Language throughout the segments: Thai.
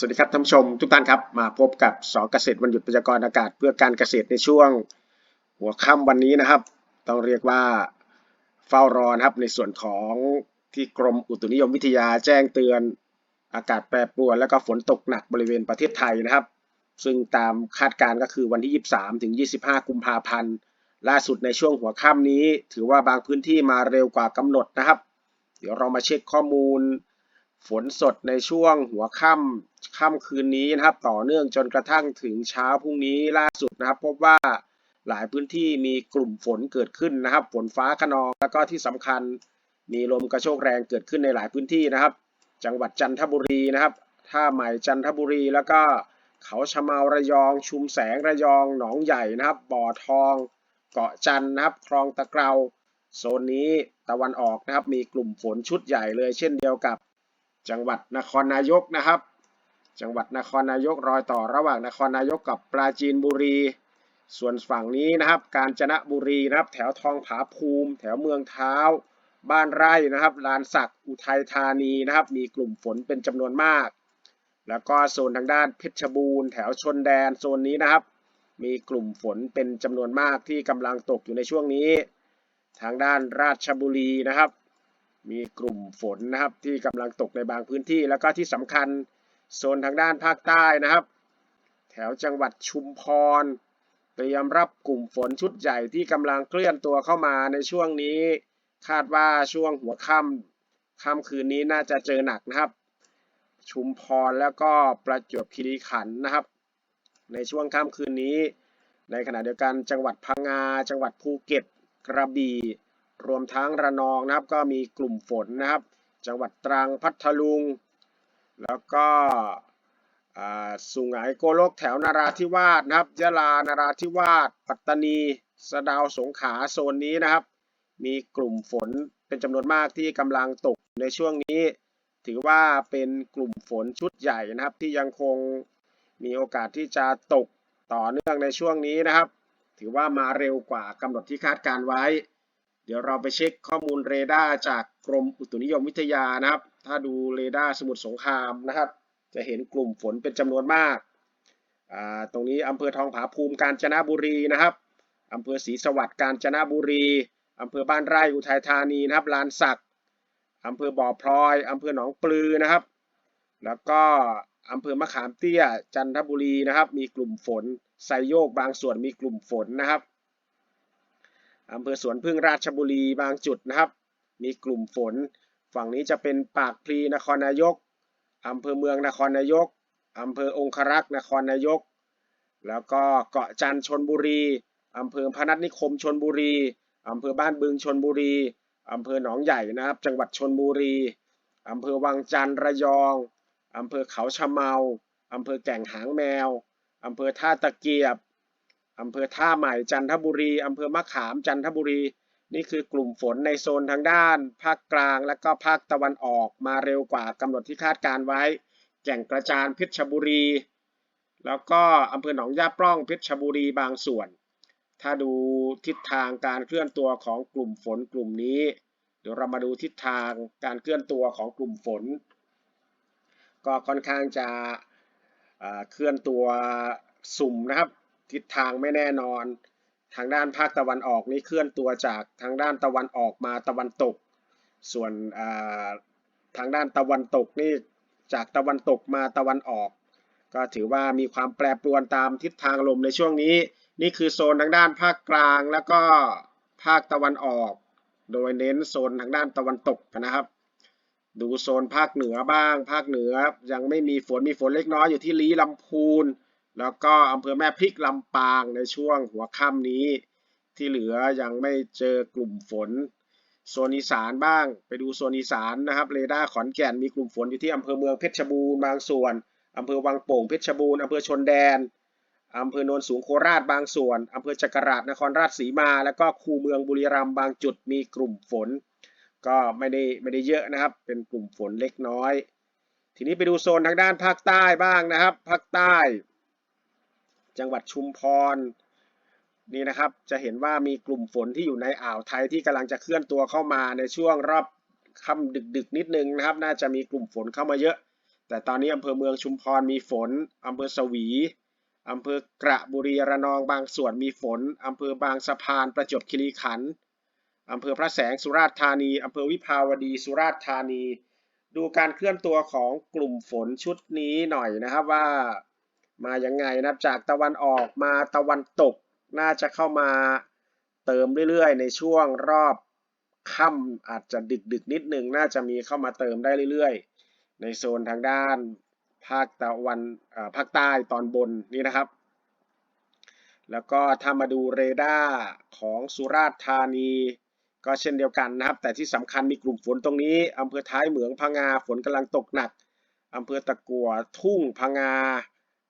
สวัสดีครับท่านผู้ชมทุกท่านครับ มาพบกับสอเกษตรวันหยุดพยากรณ์อากาศเพื่อการเกษตรในช่วงหัวค่ำวันนี้นะครับ ต้องเรียกว่าเฝ้ารอนะครับในส่วนของที่กรมอุตุนิยมวิทยาแจ้งเตือนอากาศแปรปรวน และก็ฝนตกหนักบริเวณประเทศไทยนะครับ ซึ่งตามคาดการณ์ก็คือวันที่ 23 ถึง 25 กุมภาพันธ์ล่าสุดในช่วงหัวค่ำนี้ ถือว่าบางพื้นที่มาเร็วกว่ากำหนดนะครับ เดี๋ยวเรามาเช็คข้อมูลฝนสดในช่วงหัวค่ำ ค่ำคืนนี้นะครับ ต่อเนื่องจนกระทั่งถึงเช้าพรุ่งนี้ล่าสุดนะครับ พบว่าหลายพื้นที่มีกลุ่มฝนเกิดขึ้นนะครับ ฝนฟ้าขนองแล้วก็ที่สำคัญมีลมกระโชกแรงเกิดขึ้นในหลายพื้นที่นะครับ จังหวัดจันทบุรีนะครับ ท่าใหม่จันทบุรี แล้วก็เขาชะเมาระยอง ชุมแสงระยอง หนองใหญ่นะครับ บ่อทอง เกาะจันนะครับ คลองตะเกราโซนนี้ตะวันออกนะครับ มีกลุ่มฝนชุดใหญ่เลย เช่นเดียวกับจังหวัดนครนายกนะครับ จังหวัดนครนายกรอยต่อระหว่างนครนายกกับปราจีนบุรี ส่วนฝั่งนี้นะครับ กาญจนบุรีนะครับ แถวทองผาภูมิ แถวเมืองเท้า บ้านไร่นะครับ ลานสักอุทัยธานีนะครับ มีกลุ่มฝนเป็นจำนวนมาก แล้วก็โซนทางด้านเพชรบูรณ์แถวชนแดนโซนนี้นะครับ มีกลุ่มฝนเป็นจำนวนมากที่กำลังตกอยู่ในช่วงนี้ ทางด้านราชบุรีนะครับ มีกลุ่มฝนนะครับที่กำลังตกในบางพื้นที่แล้วก็ที่สำคัญ โซนทางด้านภาคใต้นะครับ แถวจังหวัดชุมพร เตรียมรับกลุ่มฝนชุดใหญ่ที่กำลังเคลื่อนตัวเข้ามาในช่วงนี้ คาดว่าช่วงหัวค่ำค่ำคืนนี้น่าจะเจอหนักนะครับ ชุมพรแล้วก็ประจวบคีรีขันธ์นะครับ ในช่วงค่ำคืนนี้ ในขณะเดียวกันจังหวัดพังงา จังหวัดภูเก็ต กระบี่รวมทั้งระนองนะครับ ก็มีกลุ่มฝนนะครับ จังหวัดตรังพัทลุง แล้วก็สุไหงโกลกแถวนาราธิวาสนะครับยะลานาราธิวาสปัตตานีสะดาวสงขาโซนนี้นะครับ มีกลุ่มฝนเป็นจำนวนมากที่กำลังตกในช่วงนี้ ถือว่าเป็นกลุ่มฝนชุดใหญ่นะครับ ที่ยังคงมีโอกาสที่จะตกต่อเนื่องในช่วงนี้นะครับ ถือว่ามาเร็วกว่ากำหนดที่คาดการไว้ เดี๋ยวเราไปเช็คข้อมูลเรดาร์จากกรมอุตุนิยมวิทยานะครับ ถ้าดูเรดาร์สมุทรสงครามนะครับ จะเห็นกลุ่มฝนเป็นจำนวนมากอ่าตรงนี้อำเภอทองผาภูมิกาญจนบุรีนะครับอำเภอศรีสวัสดิ์กาญจนบุรีอำเภอบ้านไร่อุทัยธานีนะครับลานสักอำเภอบ่อพลอยอำเภอหนองปลือนะครับ แล้วก็อำเภอมะขามเตี้ยจันทบุรีนะครับ มีกลุ่มฝนไซโยกบางส่วนมีกลุ่มฝนนะครับอำเภอสวนพึ่งราชบุรีบางจุดนะครับ มีกลุ่มฝน ฝั่งนี้จะเป็นปากพลีนครนายกอำเภอเมืองนครนายกอำเภอองครักษ์นครนายก แล้วก็เกาะจันชนบุรีอำเภอพนัสนิคมชนบุรีอำเภอบ้านบึงชนบุรีอำเภอหนองใหญ่นะครับ จังหวัดชนบุรีอำเภอวังจันทร์ระยองอำเภอเขาชะเมาอำเภอแก่งหางแมวอำเภอท่าตะเกียบอำเภอท่าใหม่จันทบุรีอำเภอมะขามจันทบุรี นี่คือกลุ่มฝนในโซนทางด้าน ภาคกลางและก็ภาคตะวันออกมาเร็วกว่ากำหนดที่คาดการไว้ แก่งกระจานเพชรบุรี แล้วก็อำเภอหนองย่าปล้องเพชรบุรีบางส่วน ถ้าดูทิศทางการเคลื่อนตัวของกลุ่มฝนกลุ่มนี้ เดี๋ยวเรามาดูทิศทางการเคลื่อนตัวของกลุ่มฝน ก็ค่อนข้างจะเคลื่อนตัวสุ่มนะครับ ทิศทางไม่แน่นอน ทางด้านภาคตะวันออกนี่เคลื่อนตัวจากทางด้านตะวันออกมาตะวันตก ส่วนทางด้านตะวันตกนี่จากตะวันตกมาตะวันออก ก็ถือว่ามีความแปรปรวนตามทิศทางลมในช่วงนี้ นี่คือโซนทางด้านภาคกลางแล้วก็ภาคตะวันออก โดยเน้นโซนทางด้านตะวันตกนะครับ ดูโซนภาคเหนือบ้าง ภาคเหนือยังไม่มีฝนมีฝนเล็กน้อยอยู่ที่ลี้ลำพูน แล้วก็อำเภอแม่พริกลำปางในช่วงหัวค่ำนี้ ที่เหลือยังไม่เจอกลุ่มฝน โซนอีสานบ้าง ไปดูโซนอีสานนะครับเรดาร์ขอนแก่นมีกลุ่มฝนอยู่ที่อำเภอเมืองเพชรบูรณ์บางส่วนอำเภอวังโป่งเพชรบูรณ์อำเภอชนแดนอำเภอโนนสูงโคราชบางส่วนอำเภอจักราชนครราชสีมา แล้วก็คูเมืองบุรีรัมย์บางจุดมีกลุ่มฝน ก็ไม่ได้ไม่ได้เยอะนะครับ เป็นกลุ่มฝนเล็กน้อย ทีนี้ไปดูโซนทางด้านภาคใต้บ้างนะครับ ภาคใต้ จังหวัดชุมพรนี่นะครับจะเห็นว่ามีกลุ่มฝนที่อยู่ในอ่าวไทยที่กำลังจะเคลื่อนตัวเข้ามาในช่วงรอบค่ำดึกๆนิดนึงนะครับ น่าจะมีกลุ่มฝนเข้ามาเยอะ แต่ตอนนี้อำเภอเมืองชุมพรมีฝนอำเภอสวีอำเภอกระบุรีระนองบางส่วนมีฝนอำเภอบางสะพานประจวบคีรีขันธ์อำเภอพระแสงสุราษฎร์ธานีอำเภอวิภาวดีสุราษฎร์ธานี ดูการเคลื่อนตัวของกลุ่มฝนชุดนี้หน่อยนะครับว่า มายังไงนะครับจากตะวันออกมาตะวันตก น่าจะเข้ามาเติมเรื่อยๆ ในช่วงรอบค่ำอาจจะดึกดึกนิดนึงน่าจะมีเข้ามาเติมได้เรื่อยๆ ในโซนทางด้านภาคตะวันภาคใต้ตอนบนนี่นะครับ แล้วก็ถ้ามาดูเรดาร์ของสุราษฎร์ธานี ก็เช่นเดียวกันนะครับ แต่ที่สำคัญมีกลุ่มฝนตรงนี้อำเภอท้ายเหมืองพังงาฝนกำลังตกหนักอำเภอตะกัวทุ่งพังงา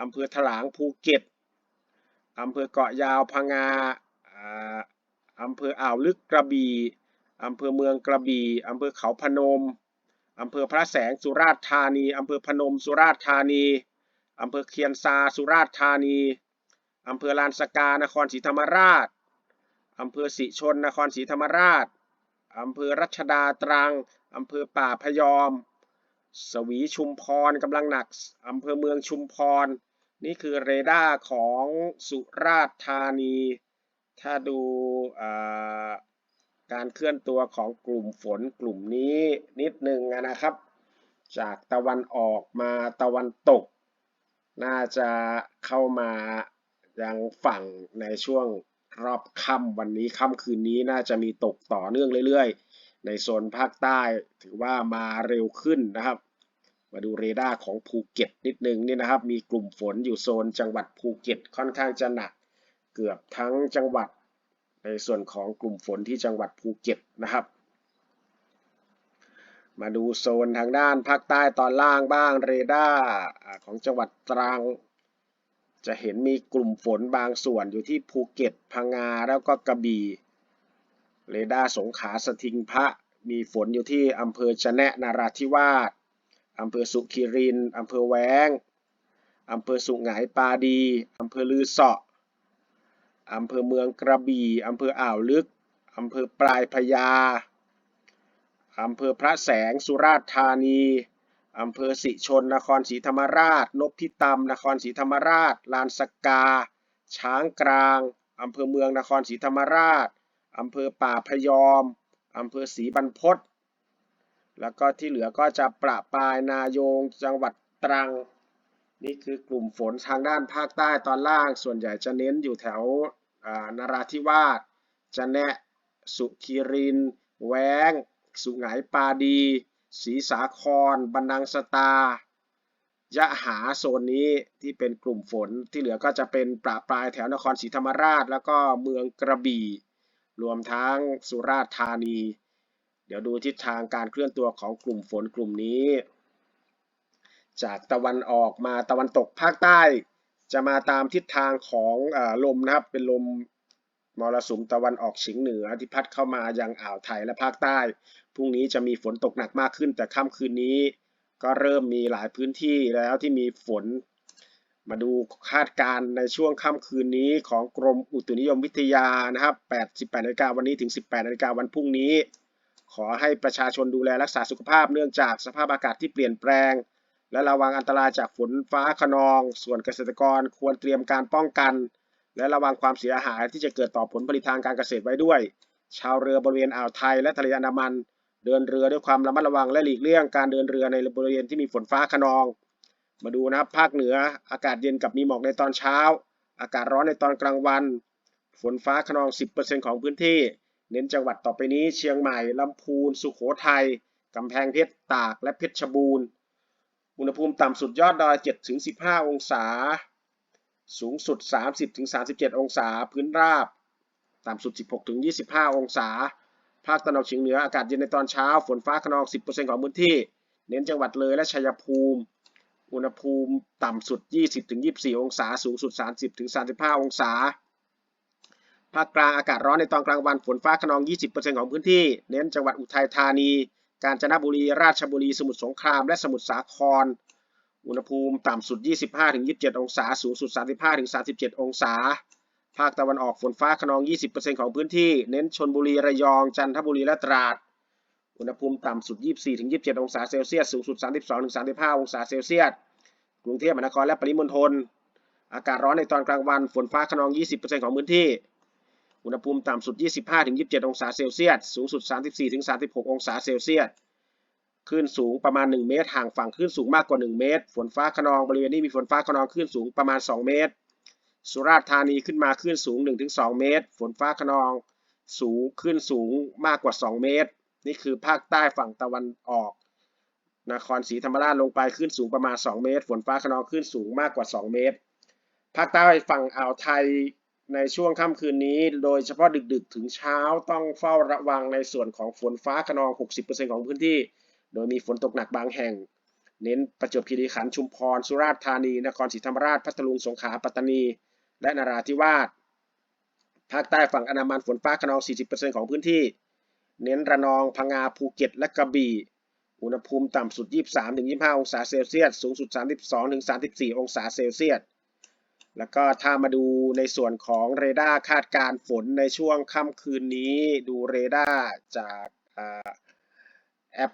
อำเภอถลางภูเก็ตอำเภอเกาะยาวพังงาอ่าอำเภออ่าวลึกกระบี่อำเภอเมืองกระบี่อำเภอเขาพนมอำเภอพระแสงสุราษฎร์ธานีอำเภอพนมสุราษฎร์ธานีอำเภอเคียนซาสุราษฎร์ธานีอำเภอลานสกานครศรีธรรมราชอำเภอสิชนนครศรีธรรมราชอำเภอรัชดาตรังอำเภอป่าพยอม สวีชุมพรกำลังหนักอำเภอเมืองชุมพร นี่คือเรดาร์ของสุราษฎร์ธานี ถ้าดูการเคลื่อนตัวของกลุ่มฝนกลุ่มนี้นิดนึงนะครับ จากตะวันออกมาตะวันตก น่าจะเข้ามายังฝั่งในช่วงรอบค่ำวันนี้ค่ำคืนนี้น่าจะมีตกต่อเนื่องเรื่อยๆ ในโซนภาคใต้ถือว่ามาเร็วขึ้นนะครับ มาดูเรดาร์ของภูเก็ตนิดนึงนี่นะครับ มีกลุ่มฝนอยู่โซนจังหวัดภูเก็ตค่อนข้างจะหนัก เกือบทั้งจังหวัด ในส่วนของกลุ่มฝนที่จังหวัดภูเก็ตนะครับ มาดูโซนทางด้านภาคใต้ตอนล่างบ้างเรดาร์ของจังหวัดตรังจะเห็นมีกลุ่มฝนบางส่วนอยู่ที่ภูเก็ต พังงา แล้วก็กระบี่ เรดาร์สงขาสทิงพระ มีฝนอยู่ที่อำเภอชนะนาราธิวาสอำเภอสุขีรินอำเภอแวงอำเภอสุไหงปาดีอำเภอลือเสาะอำเภอเมืองกระบี่อำเภออ่าวลึกอำเภอปลายพญาอำเภอพระแสงสุราษฎร์ธานีอำเภอสิชน นครศรีธรรมราช นพิตำนครศรีธรรมราช ลานสกา ช้างกลางอำเภอเมืองนครศรีธรรมราช อำเภอป่าพยอมอำเภอศรีบรรพตแล้วก็ที่เหลือก็จะประปายนายงจังหวัดตรัง นี่คือกลุ่มฝนทางด้านภาคใต้ตอนล่าง ส่วนใหญ่จะเน้นอยู่แถวอ่านราธิวาสจะแนะสุขีริน แวง สุไหงปาดีศรีสาคร บันดังสตายะหาโซนนี้ที่เป็นกลุ่มฝนที่เหลือก็จะเป็นประปรายแถวนครศรีธรรมราช แล้วก็เมืองกระบี่ รวมทั้งสุราษฎร์ธานี เดี๋ยวดูทิศทางการเคลื่อนตัวของกลุ่มฝนกลุ่มนี้ จากตะวันออกมาตะวันตกภาคใต้ จะมาตามทิศทางของอลมนะครับ เป็นลมมรสุมตะวันออกเฉียงเหนือที่พัดเข้ามายังอ่าวไทยและภาคใต้ พรุ่งนี้จะมีฝนตกหนักมากขึ้น แต่ค่ำคืนนี้ ก็เริ่มมีหลายพื้นที่แล้วที่มีฝน มาดูคาดการณ์ในช่วงค่ำคืนนี้ของกรมอุตุนิยมวิทยานะครับ8 18นาฬิกาวันนี้ถึง 18นาฬิกาวันพรุ่งนี้ ขอให้ประชาชนดูแลรักษาสุขภาพเนื่องจากสภาพอากาศที่เปลี่ยนแปลง และระวังอันตรายจากฝนฟ้าขนอง ส่วนเกษตรกรควรเตรียมการป้องกัน และระวังความเสียหายที่จะเกิดต่อผลผลิตทางการเกษตรไว้ด้วย ชาวเรือบริเวณอ่าวไทยและทะเลอันดามัน เดินเรือด้วยความระมัดระวังและหลีกเลี่ยงการเดินเรือในบริเวณที่มีฝนฟ้าขนอง มาดูนะครับภาคเหนืออากาศเย็นกับมีหมอกในตอนเช้า อากาศร้อนในตอนกลางวัน ฝนฟ้าขนอง 10%ของพื้นที่ เน้นจังหวัดต่อไปนี้เชียงใหม่ลำพูน สุโขทัยกำแพงเพชรตากและเพชรบูรณ์ อุณหภูมิต่ำสุดยอดดอย 7-15 องศา สูงสุด 30-37 องศา พื้นราบ ต่ำสุด 16-25 องศา ภาคตะวันออกเฉียงเหนืออากาศเย็นในตอนเช้า ฝนฟ้าขนอง 10%ของพื้นที่ เน้นจังหวัดเลยและชัยภูมิ อุณหภูมิต่ำสุด 20-24 องศา สูงสุด 30-35 องศา ภาคกลางอากาศร้อนในตอนกลางวันฝนฟ้าขนอง 20%ของพื้นที่ เน้นจังหวัดอุทัยธานี กาญจนบุรี ราชบุรี สมุทรสงคราม และสมุทรสาคร อุณหภูมิต่ำสุด 25-27 องศา สูงสุด 35-37 องศา ภาคตะวันออกฝนฟ้าขนอง 20%ของพื้นที่ เน้นชนบุรี ระยอง จันทบุรี และตราด อุณหภูมิต่ำสุด 24-27 องศาเซลเซียส สูงสุด 32-35 องศาเซลเซียส กรุงเทพมหานครและปริมณฑล อากาศร้อนในตอนกลางวัน ฝนฟ้าขนอง 20%ของพื้นที่ อุณหภูมิต่ำสุด 25-27 องศาเซลเซียส สูงสุด 34-36 องศาเซลเซียส คลื่นสูงประมาณ 1 เมตร ห่างฝั่งคลื่นสูงมากกว่า 1 เมตร ฝนฟ้าขนอง บริเวณนี้มีฝนฟ้าขนองคลื่นสูงประมาณ 2 เมตร สุราษฎร์ธานีขึ้นมาคลื่นสูง 1-2 เมตร ฝนฟ้าขนอง สูงคลื่นสูงมากกว่า 2 เมตร นี่คือภาคใต้ฝั่งตะวันออก นครศรีธรรมราชลงไปคลื่นสูงประมาณ 2 เมตร ฝนฟ้าขนองคลื่นสูงมากกว่า 2 เมตร ภาคใต้ฝั่งอ่าวไทยในช่วงค่ำคืนนี้ โดยเฉพาะดึกๆ ถึงเช้าต้องเฝ้าระวังในส่วนของฝนฟ้าขนอง 60%ของพื้นที่ โดยมีฝนตกหนักบางแห่ง เน้นประจวบคีรีขันธ์ชุมพร สุราษฎร์ธานี นครศรีธรรมราช พัทลุง สงขลา ปัตตานี และนราธิวาส ภาคใต้ฝั่งอันดามันฝนฟ้าขนอง 40%ของพื้นที่ เน้นระนองพังงาภูเก็ตและกระบี่ อุณหภูมิต่ำสุด 23-25 องศาเซลเซียส สูงสุด 32-34 องศาเซลเซียส แล้วก็ถ้ามาดูในส่วนของเรดาร์คาดการฝนในช่วงค่ำคืนนี้ดูเรดาร์จากอแอป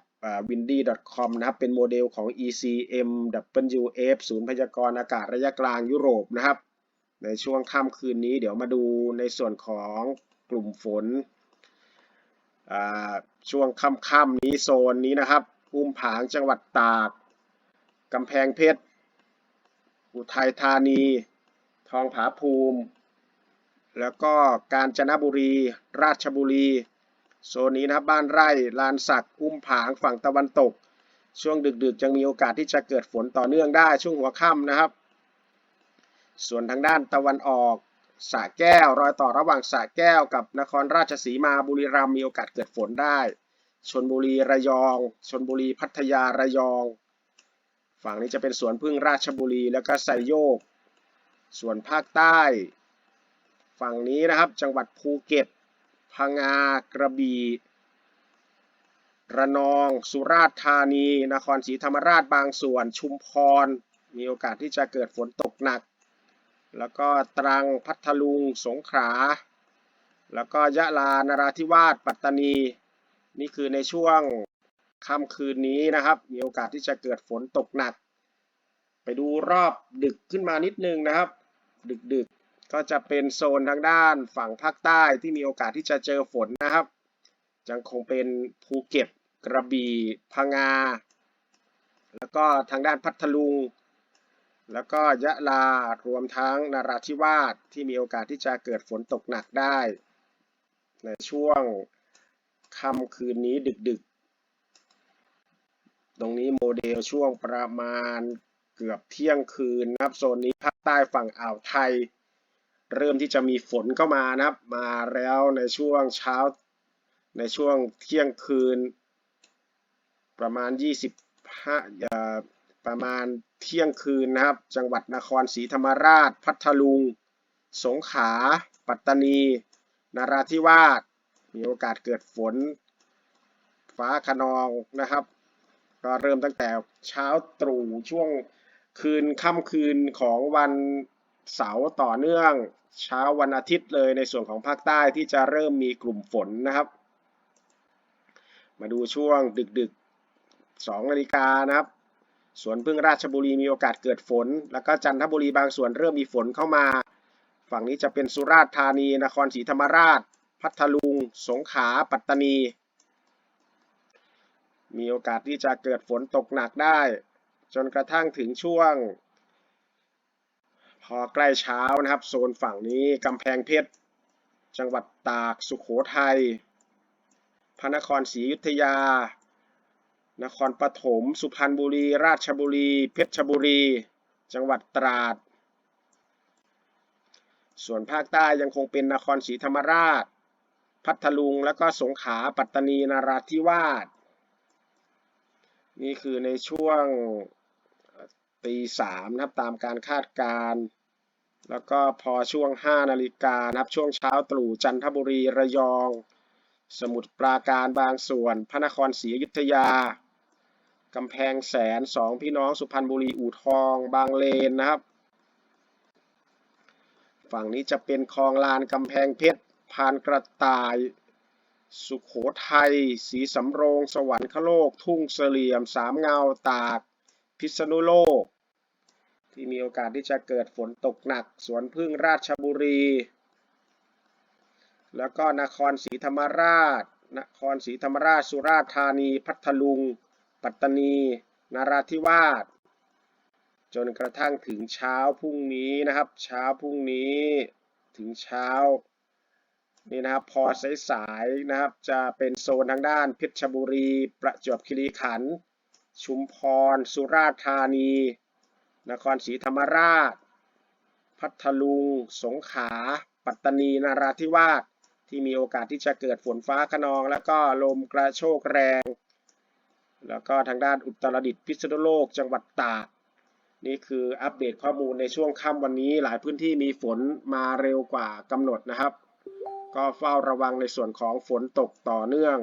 windy.com นะครับ เป็นโมเดลของ ECMWF ศูนย์พยากรณ์อากาศระยะกลางยุโรปนะครับ ในช่วงค่ำคืนนี้เดี๋ยวมาดูในส่วนของกลุ่มฝน ช่วงค่ำๆนี้โซนนี้นะครับอุ้มผางจังหวัดตาก กำแพงเพชร อุทัยธานี ทองผาภูมิ แล้วก็กาญจนบุรี ราชบุรี โซนนี้นะครับบ้านไร่ลานสักอุ้มผางฝั่งตะวันตก ช่วงดึกๆ ยังมีโอกาสที่จะเกิดฝนต่อเนื่องได้ช่วงหัวค่ำนะครับ ส่วนทางด้านตะวันออก สระแก้ว รอยต่อระหว่างสระแก้วกับนครราชสีมาบุรีรัมย์มีโอกาสเกิดฝนได้ชนบุรีระยองชนบุรีพัทยาระยอง ฝั่งนี้จะเป็นสวนพึ่งราชบุรีแล้วก็ไซโยก ส่วนภาคใต้ ฝั่งนี้นะครับจังหวัดภูเก็ต พังงากระบี่ระนอง สุราษฎร์ธานี นครศรีธรรมราชบางส่วน ชุมพร มีโอกาสที่จะเกิดฝนตกหนัก แล้วก็ตรังพัทลุงสงขลาแล้วก็ยะลานราธิวาสปัตตานี นี่คือในช่วงค่ำคืนนี้นะครับ มีโอกาสที่จะเกิดฝนตกหนัก ไปดูรอบดึกขึ้นมานิดนึงนะครับ ดึกๆกก็จะเป็นโซนทางด้านฝั่งภาคใต้ที่มีโอกาสที่จะเจอฝนนะครับยังคงเป็นภูเก็ตกระบี่พังงา แล้วก็ทางด้านพัทลุง แล้วก็ยะลารวมทั้งนราธิวาสที่มีโอกาสที่จะเกิดฝนตกหนักได้ ในช่วงค่ำคืนนี้ดึกๆ ตรงนี้โมเดลช่วงประมาณเกือบเที่ยงคืนนะครับโซนนี้ภาคใต้ฝั่งอ่าวไทย เริ่มที่จะมีฝนเข้ามานะครับ มาแล้วในช่วงเช้า ในช่วงเที่ยงคืน ประมาณ 25อ่า ประมาณเที่ยงคืนนะครับ จังหวัดนครศรีธรรมราช พัทลุง สงขลา ปัตตานี นราธิวาส มีโอกาสเกิดฝน ฟ้าขนองนะครับ ก็เริ่มตั้งแต่เช้าตรู่ช่วงคืนค่ำคืนของวันเสาร์ต่อเนื่องเช้าวันอาทิตย์เลยในส่วนของภาคใต้ที่จะเริ่มมีกลุ่มฝนนะครับ มาดูช่วงดึกๆ2นาฬิกานะครับ สวนพึ่งราชบุรีมีโอกาสเกิดฝน แล้วก็จันทบุรีบางส่วนเริ่มมีฝนเข้ามา ฝั่งนี้จะเป็นสุราษฎร์ธานี นครศรีธรรมราช พัทลุง สงขลา ปัตตานี มีโอกาสที่จะเกิดฝนตกหนักได้ จนกระทั่งถึงช่วง พอใกล้เช้านะครับ โซนฝั่งนี้กำแพงเพชร จังหวัดตาก สุขโขทัย พระนครศรีอยุธยา นครปฐม สุพรรณบุรี ราชบุรี เพชรบุรี จังหวัดตราด ส่วนภาคใต้ยังคงเป็นนครศรีธรรมราช พัทลุง แล้วก็สงขลา ปัตตานีนราธิวาส นี่คือในช่วงตีสามนะครับตามการคาดการณ์แล้วก็พอช่วง 5 นาฬิกานะครับช่วงเช้าตรู่จันทบุรี ระยอง สมุทรปราการบางส่วน พระนครศรีอยุธยา กำแพงแสนสองพี่น้องสุพรรณบุรีอู่ทอง บางเลนนะครับ ฝั่งนี้จะเป็นคลองลานกำแพงเพชรพานกระต่าย สุขโขทัยศรีสำโรง สวรรคโลก ทุ่งเสลี่ยม สามเงาตาก พิษณุโลก ที่มีโอกาสที่จะเกิดฝนตกหนัก สวนพึ่งราชบุรี แล้วก็นครศรีธรรมราช นครศรีธรรมราชสุราษฎร์ธานีพัทลุง ปัตตานีนราธิวาส จนกระทั่งถึงเช้าพรุ่งนี้นะครับ เช้าพรุ่งนี้ถึงเช้านี่นะครับพอสายๆนะครับจะเป็นโซนทางด้านเพชรบุรี ประจวบคีรีขันธ์ชุมพร สุราษฎร์ธานี นครศรีธรรมราช พัทลุง สงขลาปัตตานีนราธิวาสที่มีโอกาสที่จะเกิดฝนฟ้าคะนอง แล้วก็ลมกระโชกแรง แล้วก็ทางด้านอุตรดิตถ์พิษณุโลก จังหวัดตากนี่คืออัปเดตข้อมูลในช่วงค่ำวันนี้หลายพื้นที่มีฝนมาเร็วกว่ากำหนดนะครับ ก็เฝ้าระวังในส่วนของฝนตกต่อเนื่อง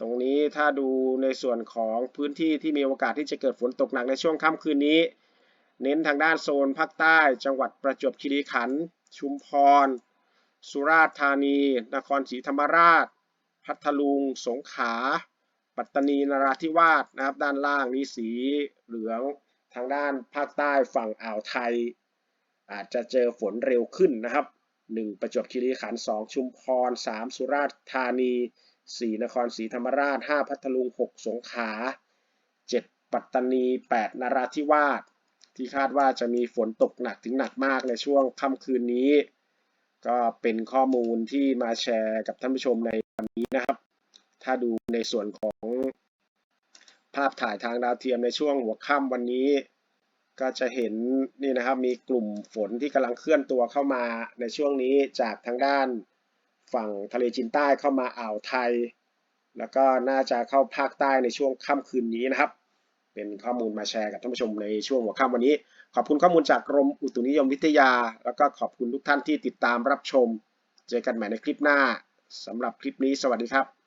ตรงนี้ถ้าดูในส่วนของพื้นที่ที่มีโอกาสที่จะเกิดฝนตกหนักในช่วงค่ำคืนนี้ เน้นทางด้านโซนภาคใต้ จังหวัดประจวบคีรีขันธ์ชุมพร สุราษฎร์ธานี นครศรีธรรมราช พัทลุง สงขลา ปัตตานีนราธิวาสนะครับ ด้านล่างนี้สีเหลืองทางด้านภาคใต้ฝั่งอ่าวไทย อาจจะเจอฝนเร็วขึ้นนะครับ 1 ประจวบคีรีขันธ์2ชุมพร 3 สุราษฎร์ธานี 4 นครศรีธรรมราช 5 พัทลุง 6 สงขลา7 ปัตตานี 8 นราธิวาสที่คาดว่าจะมีฝนตกหนักถึงหนักมากในช่วงค่ำคืนนี้ ก็เป็นข้อมูลที่มาแชร์กับท่านผู้ชมในวันนี้นะครับ ถ้าดูในส่วนของภาพถ่ายทางดาวเทียมในช่วงหัวค่ำวันนี้ ก็จะเห็นนี่นะครับมีกลุ่มฝนที่กำลังเคลื่อนตัวเข้ามาในช่วงนี้จากทางด้านฝั่งทะเลจีนใต้เข้ามาอ่าวไทย แล้วก็น่าจะเข้าภาคใต้ในช่วงค่ำคืนนี้นะครับ เป็นข้อมูลมาแชร์กับท่านผู้ชมในช่วงหัวค่ำวันนี้ ขอบคุณข้อมูลจากกรมอุตุนิยมวิทยา แล้วก็ขอบคุณทุกท่านที่ติดตามรับชม เจอกันใหม่ในคลิปหน้าสำหรับคลิปนี้สวัสดีครับ